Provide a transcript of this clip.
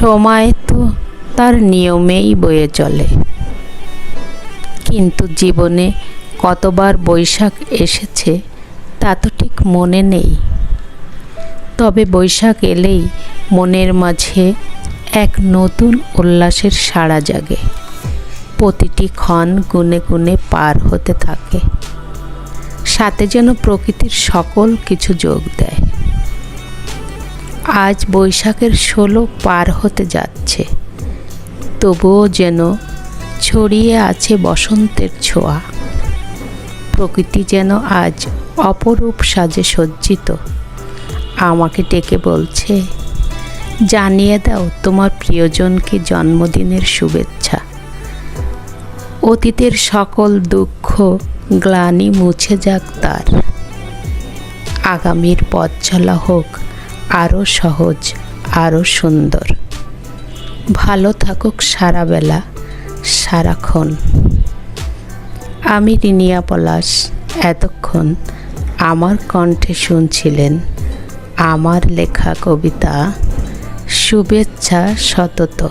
সময় তো তার নিয়মেই বয়ে চলে। কিন্তু জীবনে কতবার বৈশাখ এসেছে তা তো ঠিক মনে নেই। তবে বৈশাখ এলেই মনের মাঝে এক নতুন উল্লাসের সাড়া জাগে। প্রতিটি ক্ষণ গুনে গুনে পার হতে থাকে। সাথে যেন প্রকৃতির সকল কিছু যোগ দেয়। আজ বৈশাখের ষোলো পার হতে যাচ্ছে। তবুও যেন ছড়িয়ে আছে বসন্তের ছোঁয়া। প্রকৃতি যেন আজ অপরূপ সাজে সজ্জিত। আমাকে ডেকে বলছে, জানিয়ে দাও তোমার প্রিয়জনকে জন্মদিনের শুভেচ্ছা। অতীতের সকল দুঃখ, গ্লানি মুছে যাক তার। আগামীর পথ চলা হোক আরও সহজ আরও সুন্দর। ভালো থাকুক সারা বেলা সারাক্ষণ। আমি রিনিয়া পলাশ এতক্ষণ আমার কণ্ঠে শুনছিলেন আমার লেখা কবিতা, শুভেচ্ছা সতত।